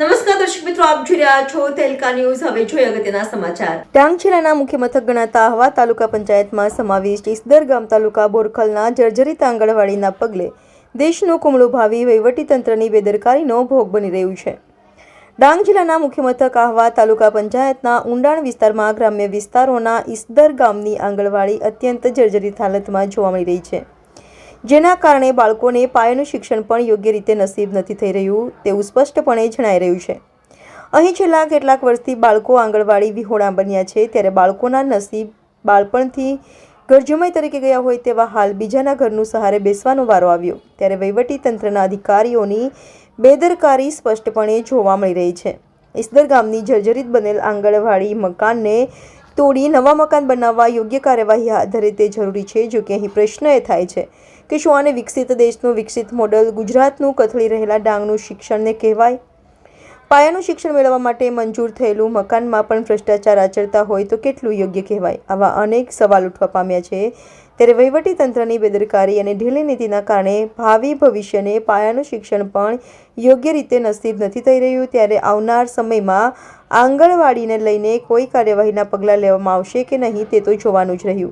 મિત્રો, આપ જોઈ રહ્યા છો તેલકા ન્યૂઝ. હવે જોઈએ અગત્યના સમાચાર. ડાંગ જિલ્લાના મુખ્ય મથક ગણાતા આહવા તાલુકા પંચાયતમાં સમાવિષ્ટ ઈસદર ગામ તાલુકા બોરખલના જર્જરિત આંગણવાડીના પગલે દેશનું કુમળું ભાવિ વહીવટીતંત્રની બેદરકારીનો ભોગ બની રહ્યું છે. ડાંગ જિલ્લાના મુખ્ય મથક આહવા તાલુકા પંચાયતના ઊંડાણ વિસ્તારમાં ગ્રામ્ય વિસ્તારોના ઈસદર ગામની આંગણવાડી અત્યંત જર્જરિત હાલતમાં જોવા મળી રહી છે. જેના કારણે બાળકોને પાયાનું શિક્ષણ પણ યોગ્ય રીતે નસીબ નથી થઈ રહ્યું તેવું સ્પષ્ટપણે જણાઈ રહ્યું છે. અહીં છેલ્લા કેટલાક વર્ષથી બાળકો આંગણવાડી વિહોણા બન્યા છે ત્યારે બાળકોના નસીબ બાળપણથી ગરજુમય તરીકે ગયા હોય તેવા હાલ બીજાના ઘરનું સહારે બેસવાનો વારો આવ્યો. ત્યારે વહીવટી તંત્રના અધિકારીઓની બેદરકારી સ્પષ્ટપણે જોવા મળી રહી છે. ઈસદર ગામની જર્જરિત બનેલ આંગણવાડી મકાનને તોડી નવા મકાન બનાવવા યોગ્ય કાર્યવાહી હાથ ધરે તે જરૂરી છે, જો કે અહીં પ્રશ્ન એ થાય છે કે શું આને વિકસિત દેશનું વિકસિત મોડલ ગુજરાતનું કથળી રહેલા ડાંગનું શિક્ષણને કહેવાય? પાયાનું શિક્ષણ મેળવવા માટે મંજૂર થયેલું મકાનમાં પણ ભ્રષ્ટાચાર આચરતા હોય તો કેટલું યોગ્ય કહેવાય? આવા અનેક સવાલ ઉઠવા પામ્યા છે. ત્યારે વહીવટી તંત્રની બેદરકારી અને ઢીલી નીતિના કારણે ભાવિ ભવિષ્યને પાયાનું શિક્ષણ પણ યોગ્ય રીતે નસીબ નથી થઈ રહ્યું. ત્યારે આવનાર સમયમાં આંગણવાડીને લઈને કોઈ કાર્યવાહીના પગલાં લેવામાં આવશે કે નહીં તે તો જોવાનું જ રહ્યું.